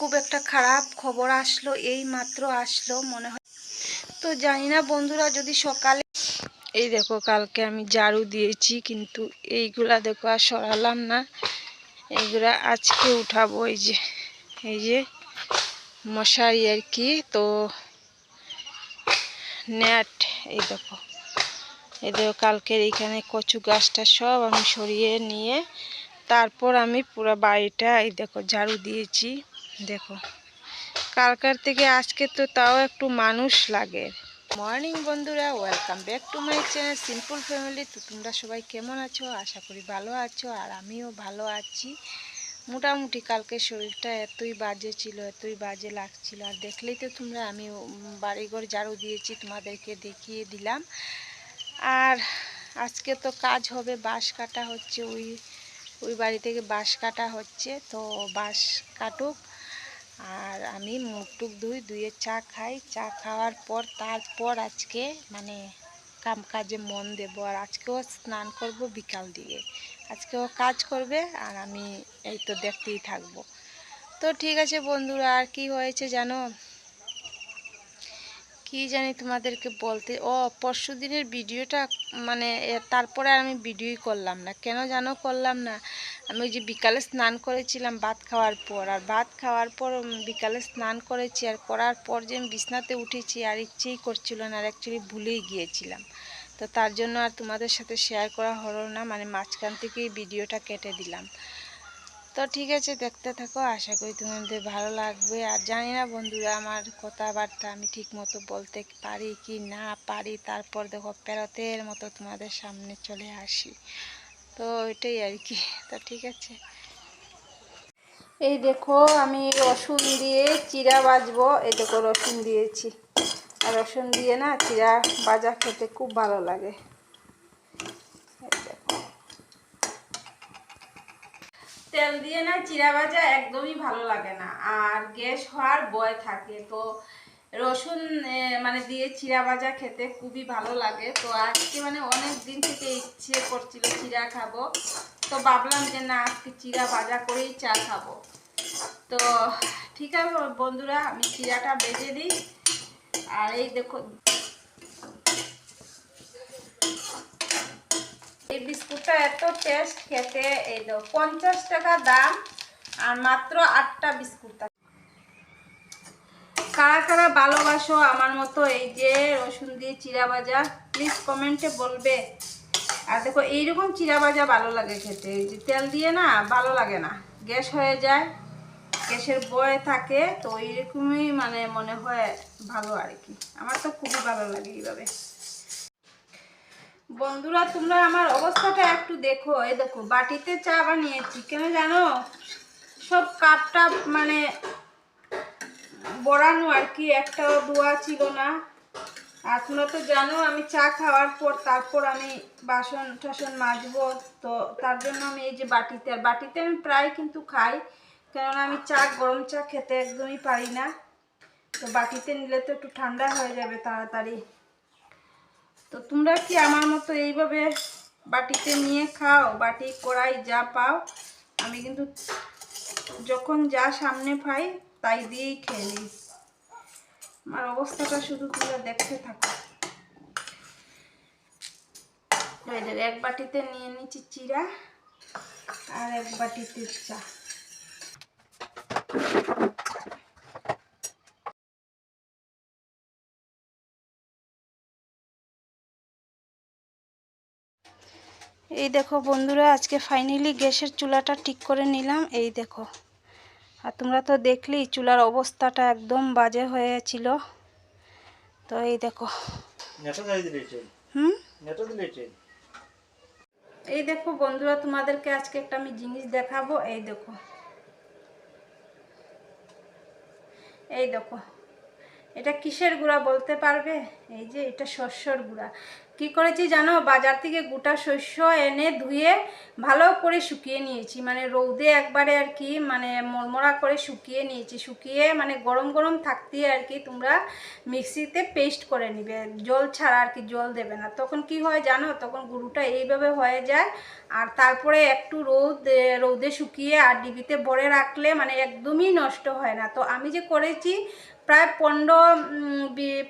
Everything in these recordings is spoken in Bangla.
খুব একটা খারাপ খবর আসলো, এই মাত্র আসলো মনে হয়। তো জানি না বন্ধুরা, যদি সকালে এই দেখো কালকে আমি ঝাড়ু দিয়েছি, কিন্তু এইগুলা দেখো আর সরালাম না। এইগুলা আজকে উঠাবো, এই যে এই যে মশারি আর কি। তো নেট এই দেখো এই দেখো কালকের এইখানে কচু গাছটা সব আমি সরিয়ে নিয়ে তারপর আমি পুরো বাড়িটা, এই দেখো ঝাড়ু দিয়েছি। দেখো, কালকার থেকে আজকে তো তাও একটু মানুষ লাগে। মর্নিং বন্ধুরা, welcome back to my channel simple family. তো তোমরা সবাই কেমন আছো? আশা করি ভালো আছো, আর আমিও ভালো আছি। মোটামুটি কালকে শরীরটা এতই বাজে ছিল, এতই বাজে লাগছিল। আর দেখলেই তো তোমরা, আমি বাড়িঘর ঝাড়ু দিয়েছি, তোমাদেরকে দেখিয়ে দিলাম। আর আজকে তো কাজ হবে, বাঁশ কাটা হচ্ছে, ওই ওই বাড়ি থেকে বাঁশ কাটা হচ্ছে। তো বাঁশ কাটুক আর আমি মুখ টুক ধুই ধুয়ে চা খাই। চা খাওয়ার পর, তারপর আজকে মানে কাম কাজে মন দেব। আর আজকেও স্নান করব বিকাল দিকে। আজকেও কাজ করবে আর আমি এই তো দেখতেই থাকব। তো ঠিক আছে বন্ধুরা, আর কি হয়েছে জানো? কি জানি তোমাদেরকে বলতে, ও পরশু দিনের ভিডিওটা মানে তারপরে আমি ভিডিওই করলাম না। কেন জানো করলাম না? আমি ওই যে বিকালে স্নান করেছিলাম ভাত খাওয়ার পর, আর ভাত খাওয়ার পর বিকালে স্নান করেছি আর করার পর যে আমি বিছনাতে উঠেছি আর ইচ্ছেই করছিল না আর অ্যাকচুয়ালি ভুলেই গিয়েছিলাম। তো তার জন্য আর তোমাদের সাথে শেয়ার করা হলো না মানে মাঝখান থেকেই ভিডিওটা কেটে দিলাম। তো ঠিক আছে, দেখতে থাকো, আশা করি তোমাদের ভালো লাগবে। আর জানি না বন্ধুরা, আমার কথাবার্তা আমি ঠিক মতো বলতে পারি কি না পারি, তারপর দেখো পেরতের মতো তোমাদের সামনে চলে আসি। তো এটাই আর কি, তো ঠিক আছে। এই দেখো, আমি রসুন দিয়ে চিরা বাজবো। এই দেখো, রসুন দিয়েছি। আর রসুন দিয়ে না চিরা বাজা খেতে খুব ভালো লাগে। তেল দিয়ে না চিরা ভাজা একদমই ভালো লাগে না। আর গ্যাস হওয়ার ভয় থাকে। তো রসুন মানে দিয়ে চিরা ভাজা খেতে খুবই ভালো লাগে। তো আজকে মানে অনেক দিন থেকে ইচ্ছে করছিল চিরা খাব। তো ভাবলাম যে না, আজকে চিরা ভাজা করেই চা খাব। তো ঠিক আছে বন্ধুরা, আমি চিরাটা বেজে দিই। আর এই দেখো, এই বিস্কুটটা এত টেস্ট খেতে, এই দাও পঞ্চাশ টাকা দাম, আর মাত্র আটটা বিস্কুট কারা কারা ভালোবাসো আমার মতো এই যে রসুন দিয়ে চিরা ভাজা প্লিজ কমেন্টে বলবে। আর দেখো, এইরকম চিরা ভাজা ভালো লাগে খেতে। এই যে তেল দিয়ে না, ভালো লাগে না। গ্যাস হয়ে যায়, গ্যাসের বয়ে থাকে, তো এইরকমই মানে মনে হয় ভালো আর কি। আমার তো খুবই ভালো লাগে এইভাবে। বন্ধুরা, তোমরা আমার অবস্থাটা একটু দেখো। এই দেখো, বাটিতে চা বানিয়েছি। কেন জানো? সব কাপ টাপ মানে বড়ানো আর কি, একটাও দোয়া ছিল না। আর তোমরা তো জানো, আমি চা খাওয়ার পর তারপর আমি বাসন টাসন মাজবো। তো তার জন্য আমি এই যে বাটিতে, আর বাটিতে আমি প্রায় কিন্তু খাই, কেননা আমি চা, গরম চা খেতে একদমই পারি না। তো বাটিতে নিলে তো একটু ঠান্ডা হয়ে যাবে তাড়াতাড়ি। তো তোমরা কি আমার মতো এইভাবে বাটিতে নিয়ে খাও, বাটি কড়াই যা পাও, আমি কিন্তু যখন যা সামনে পাই তাই দিয়েই খেয়ে নিই। আমার অবস্থাটা শুধু তোমরা দেখতে থাকো। যে এক বাটিতে নিয়ে নিচ্ছি চিরা আর এক বাটিতে চা। এই দেখো বন্ধুরা, আজকে ফাইনালি গ্যাসের চুলাটা ঠিক করে নিলাম। এই দেখো। আর তোমরা তো দেখলি চুলার অবস্থাটা একদম বাজে হয়েছিল। তো এই দেখো। হুম? এই দেখো বন্ধুরা তোমাদেরকে আজকে একটা আমি জিনিস দেখাবো। এই দেখো। এই দেখো। এটা কিসের গুঁড়া বলতে পারবে? এই যে এটা শস্যর গুঁড়া। কি করেছি জানো? বাজার থেকে গোটা শস্য এনে ধুয়ে ভালো করে শুকিয়ে নিয়েছি। মানে রৌদে একবারে আর কি মানে মরমরা করে শুকিয়ে নিয়েছি। শুকিয়ে মানে গরম গরম থাকতে আর কি তোমরা মিক্সিতে পেস্ট করে নিবে। জল ছাড়া আর কি জল দেবে না। তখন কি হয় জানো? তখন গুঁড়োটা এইভাবে হয়ে যায়। আর তারপরে একটু রোদ রৌদে শুকিয়ে আর ডিবিতে ভরে রাখলে মানে একদমই নষ্ট হয় না। তো আমি যে করেছি প্রায় পনেরো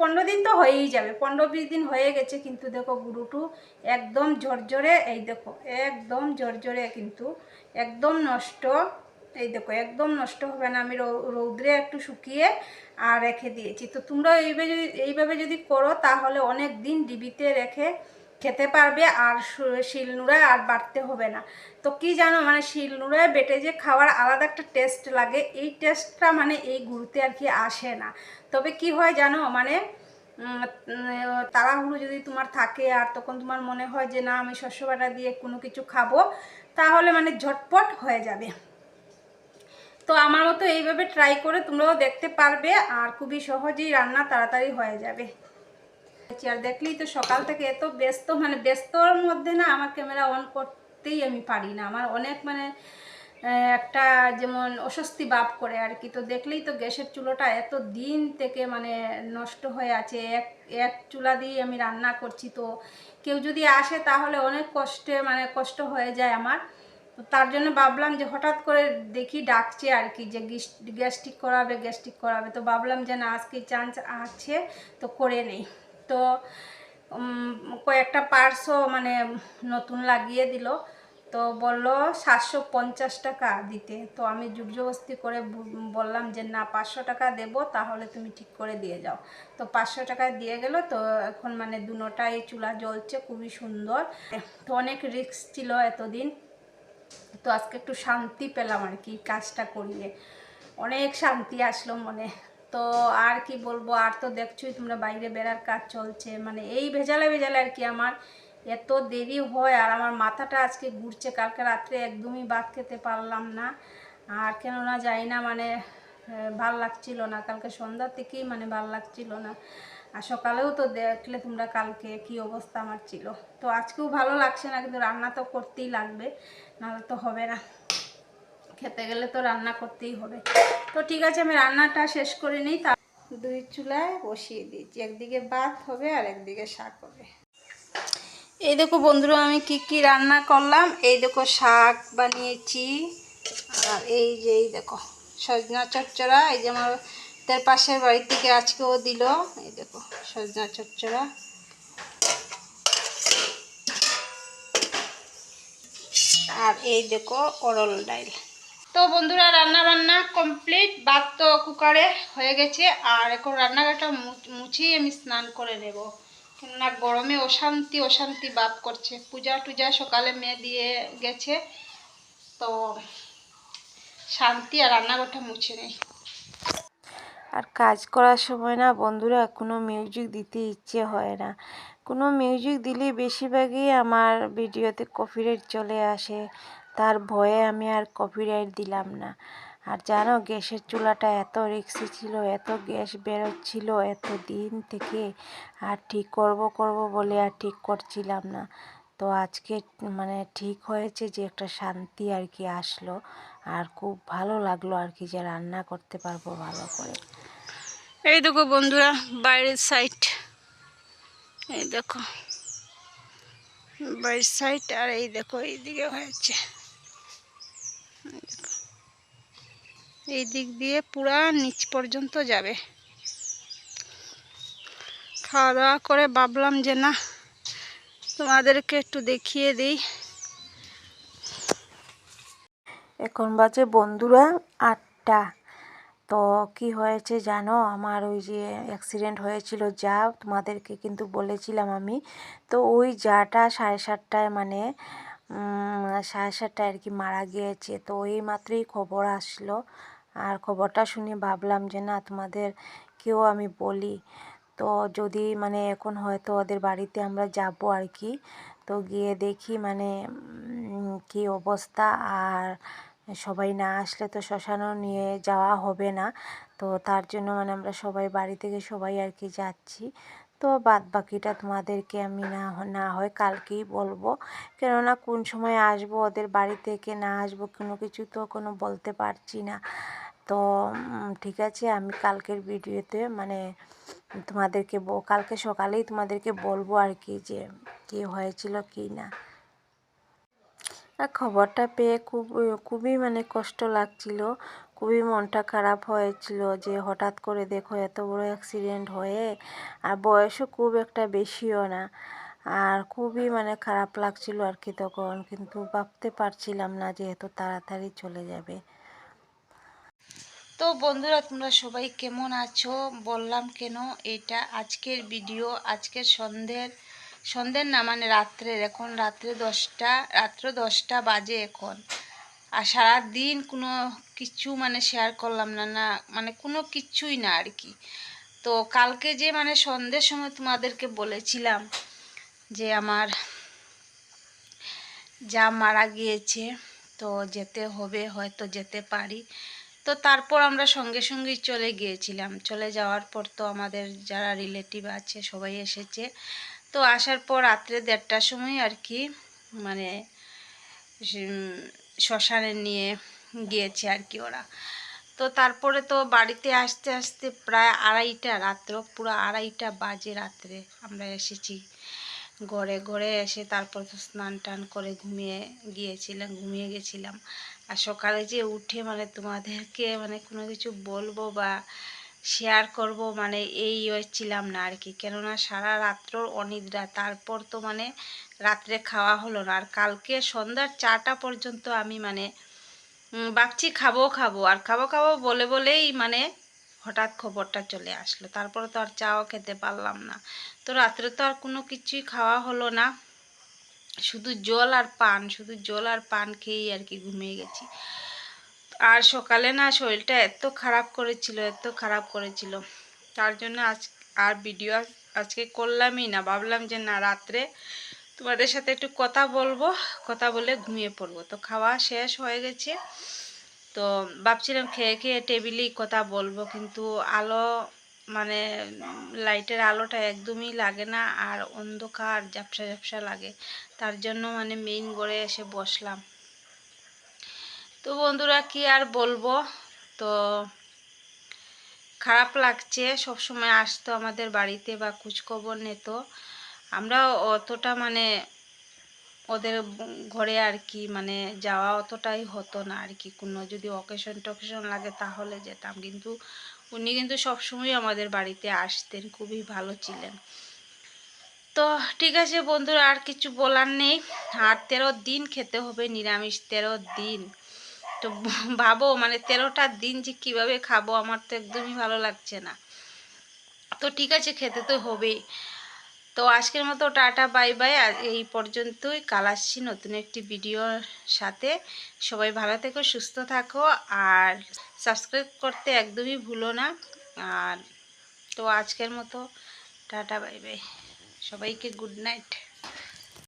পনেরো দিন তো হয়েই যাবে। পনেরো বিশ দিন হয়ে গেছে কিন্তু দেখো গুঁড়োটু একদম ঝরঝরে, এই দেখো, একদম ঝরঝরে কিন্তু, একদম নষ্ট, এই দেখো, একদম নষ্ট হবে না। আমি রৌদ্রে একটু শুকিয়ে আর রেখে দিয়েছি। তো তোমরা এইভাবে যদি এইভাবে যদি করো তাহলে অনেক দিন ডিবিতে রেখে খেতে পারবে আর শিলনোড়ায় আর বাটতে হবে না। তো কি জানো মানে শিলনোড়ায় বেটে যে খাওয়ার আলাদা একটা টেস্ট লাগে, এই টেস্টটা মানে এই গুড়তে আর কি আসে না। তবে কি হয় জানো মানে তাড়াহুড়ো যদি তোমার থাকে আর তখন তোমার মনে হয় যে না, আমি শস্য বাটা দিয়ে কোনো কিছু খাব, তাহলে মানে ঝটপট হয়ে যাবে। তো আমার মতো এইভাবে ট্রাই করে তোমরাও দেখতে পারবে আর খুবই সহজেই রান্না তাড়াতাড়ি হয়ে যাবে। আর দেখলেই তো সকাল থেকে এত ব্যস্ত মানে ব্যস্তর মধ্যে না আমার ক্যামেরা অন করতেই আমি পারি না। আমার অনেক মানে একটা যেমন অস্বস্তি ভাব করে আর কি। তো দেখলেই তো গ্যাসের চুলোটা এত দিন থেকে মানে নষ্ট হয়ে আছে। এক এক চুলা দিয়ে আমি রান্না করছি। তো কেউ যদি আসে তাহলে অনেক কষ্টে মানে কষ্ট হয়ে যায় আমার। তো তার জন্য ভাবলাম যে হঠাৎ করে দেখি ডাকছে আর কি যে গ্যাস গ্যাস্ট্রিক করাবে গ্যাস্ট্রিক করাবে। তো ভাবলাম যে না, আজকে চান্স আছে, তো করে নেই। তো কয়েকটা পার্সও মানে নতুন লাগিয়ে দিল। তো বলল সাতশো পঞ্চাশ টাকা দিতে। তো আমি জবরদস্তি করে বললাম যে না, পাঁচশো টাকা দেব, তাহলে তুমি ঠিক করে দিয়ে যাও। তো পাঁচশো টাকা দিয়ে গেল, তো এখন মানে দুটাই চুলা জ্বলছে, খুবই সুন্দর। তো অনেক রিস্ক ছিল এতদিন। তো আজকে একটু শান্তি পেলাম আর কি, কাজটা করিয়ে অনেক শান্তি আসলো মনে। তো আর কি বলব? আর তো দেখছোই তোমরা বাইরে বেরার কাজ চলছে। মানে এই ভেজালে ভেজালে আর কি আমার এত দেরি হয় আর আমার মাথাটা আজকে ঘুরছে। কালকে রাত্রে একদমই ভাত খেতে পারলাম না। আর কেননা যাই না মানে ভালো লাগছিল না। কালকে সন্ধ্যা থেকেই মানে ভালো লাগছিল না। আর সকালেও তো দেখলে তোমরা কালকে কি অবস্থা আমার ছিল। তো আজকেও ভালো লাগছে না, কিন্তু রান্না তো করতেই লাগবে। নাহলে তো হবে না। খেতে গেলে তো রান্না করতেই হবে। তো ঠিক আছে, আমি রান্নাটা শেষ করে নিই, তা দুই চুলায় বসিয়ে দিয়েছি একদিকে ভাত হবে আর একদিকে শাক হবে। এই দেখো বন্ধুরা, আমি কি কি রান্না করলাম? এই দেখো শাক বানিয়েছি, আর এই যে, এই দেখো সজনা চচ্চড়া। এই যে আমার তার পাশের বাড়ি থেকে আজকেও দিল, এই দেখো সজনা চচ্চড়া। আর এই দেখো অরল ডাইল। তো বন্ধুরা রান্না বান্না কমপ্লিট ভাত তো কুকারে হয়ে গেছে, আর এখন রান্নাঘরটা মু- মুছিয়ে আমি স্নান করে নেব। কেননা গরমে অশান্তি অশান্তি ভাব করছে। পূজা টুজা সকালে মেয়ে দিয়ে গেছে, তো শান্তি আর রান্নাঘরটা মুছে নেই। আর কাজ করার সময় না বন্ধুরা, কোনো মিউজিক দিতে ইচ্ছে হয় না। কোনো মিউজিক দিলে বেশিরভাগই আমার ভিডিওতে কপিরাইট চলে আসে। তার ভয়ে আমি আর কপিরাইট দিলাম না। আর জানো, গ্যাসের চুলাটা এত রিক্সি ছিল, এত গ্যাস বেরোচ্ছিল, এত দিন থেকে আর ঠিক করব করব বলে আর ঠিক করছিলাম না। তো আজকে মানে ঠিক হয়েছে যে একটা শান্তি আর কি আসলো। আর খুব ভালো লাগল আর কি যে রান্না করতে পারব ভালো করে। এই দেখো বন্ধুরা, বাইরের সাইড এই দেখো, বাইরের সাইড আর এই দেখো, এইদিকে হয়েছে এই দেখো। এই দিক দিয়ে পুরা নিচ পর্যন্ত যাবে। খাওয়া দাওয়া করে ভাবলাম যে না, তোমাদেরকে একটু দেখিয়ে দিই। এখন বাজে বন্ধুরা আটটা। তো কি হয়েছে জানো? আমার ওই যে অ্যাক্সিডেন্ট হয়েছিল যা তোমাদেরকে কিন্তু বলেছিলাম আমি। তো ওই যাটা সাড়ে সাতটায় মানে সাড়ে সাতটায় আর কি মারা গিয়েছে। তো এই মাত্রই খবর আসলো। আর খবরটা শুনে ভাবলাম যে, না তোমাদের কেউ আমি বলি। তো যদি মানে এখন হয়তো ওদের বাড়িতে আমরা যাব আর কি, তো গিয়ে দেখি মানে কি অবস্থা। আর সবাই না আসলে তো শ্মশানও নিয়ে যাওয়া হবে না। তো তার জন্য মানে আমরা সবাই বাড়ি থেকে সবাই আর কি যাচ্ছি। তো বাদ বাকিটা তোমাদেরকে আমি না না হয় কালকেই বলব। কেননা কোন সময় আসব, ওদের বাড়ি থেকে না আসব, কোনো কিছু তো কোনো বলতে পারছি না। তো ঠিক আছে, আমি কালকের ভিডিওতে মানে তোমাদেরকে কালকে সকালেই তোমাদেরকে বলব আর কি যে, কী হয়েছিল, কি না। খবরটা পেয়ে খুব, খুবই মানে কষ্ট লাগছিল, খুবই মনটা খারাপ হয়েছিল যে, হঠাৎ করে দেখো এত বড় অ্যাক্সিডেন্ট হয়ে, আর বয়সও খুব একটা বেশিও না। আর খুবই মানে খারাপ লাগছিল আর কি তখন, কিন্তু ভাবতে পারছিলাম না যে, এত তাড়াতাড়ি চলে যাবে। তো বন্ধুরা, তোমরা সবাই কেমন আছো? বললাম কেন এটা আজকের ভিডিও আজকের সন্ধ্যের সন্ধ্যের না মানে রাত্রের। এখন রাত্রে দশটা, রাত্র দশটা বাজে এখন। আর সারাদিন কোনো কিছু মানে শেয়ার করলাম না না মানে কোনো কিছুই না আর কি। তো কালকে যে মানে সন্ধ্যের সময় তোমাদেরকে বলেছিলাম যে আমার যা মারা গিয়েছে, তো যেতে হবে, হয়তো যেতে পারি। তো তারপর আমরা সঙ্গে সঙ্গেই চলে গিয়েছিলাম। চলে যাওয়ার পর তো আমাদের যারা রিলেটিভ আছে সবাই এসেছে। তো আসার পর রাত্রে দেড়টার সময় আর কি মানে শ্মশানে নিয়ে গিয়েছে আর কি ওরা। তো তারপরে তো বাড়িতে আসতে আসতে প্রায় আড়াইটা, রাত্র পুরো আড়াইটা বাজে রাত্রে আমরা এসেছি। ঘরে ঘরে এসে তারপর তো স্নান টান করে ঘুমিয়ে গিয়েছিলাম, ঘুমিয়ে গেছিলাম। আর সকালে যে উঠে মানে তোমাদেরকে মানে কোনো কিছু বলব বা শেয়ার করব মানে এই হচ্ছিলাম না আর কি। কেননা সারা রাত্র অনিদ্রা, তারপর তো মানে রাত্রে খাওয়া হলো না। আর কালকে সন্ধ্যার চারটা পর্যন্ত আমি মানে ভাবছি খাব খাব, আর খাব খাব বলে বলেই মানে হঠাৎ খবরটা চলে আসলো। তারপরে তো আর চাও খেতে পারলাম না। তো রাত্রে তো আর কোনো কিছুই খাওয়া হলো না। শুধু জল আর পান, শুধু জল আর পান খেয়েই আর কি ঘুমিয়ে গেছি। আর সকালে না শরীরটা এত খারাপ করেছিল, এত খারাপ করেছিল। তার জন্য আজ, আর ভিডিও আজকে করলামই না। ভাবলাম যে না, রাত্রে তোমাদের সাথে একটু কথা বলব, কথা বলে ঘুমিয়ে পড়ব। তো খাওয়া শেষ হয়ে গেছে। তো ভাবছিলাম খেয়ে খেয়ে টেবিলেই কথা বলব, কিন্তু আলো মানে লাইটের আলোটা একদমই লাগে না আর অন্ধকার, ঝাপসা ঝাপসা লাগে। তার জন্য মানে মেইন গড়ে এসে বসলাম। তো বন্ধুরা, কি আর বলব? তো খারাপ লাগছে সব সময় আসতো আমাদের বাড়িতে বা খোঁজখবর নিত। আমরা অতটা মানে ওদের ঘরে আর কি মানে যাওয়া অতটাই হতো না আর কি। কোনো যদি অকেশন টকেশন লাগে তাহলে যেতাম। কিন্তু উনি কিন্তু সবসময় আমাদের বাড়িতে আসতেন, খুবই ভালো ছিলেন। তো ঠিক আছে বন্ধুরা, আর কিছু বলার নেই। আর তেরো দিন খেতে হবে, নিরামিষ তেরো দিন। তো ভাবো মানে তেরোটা দিন যে কীভাবে খাব, আমার তো একদমই ভালো লাগছে না। তো ঠিক আছে, খেতে তো হবেই। তো আজকের মতো টাটা, বাই বাই। আর এই পর্যন্তই। কাল আসছি নতুন একটি ভিডিওর সাথে সবাই ভালো থেকো, সুস্থ থাকো। আর সাবস্ক্রাইব করতে একদমই ভুলো না। আর তো আজকের মতো, টাটা, বাই বাই। সবাইকে গুড নাইট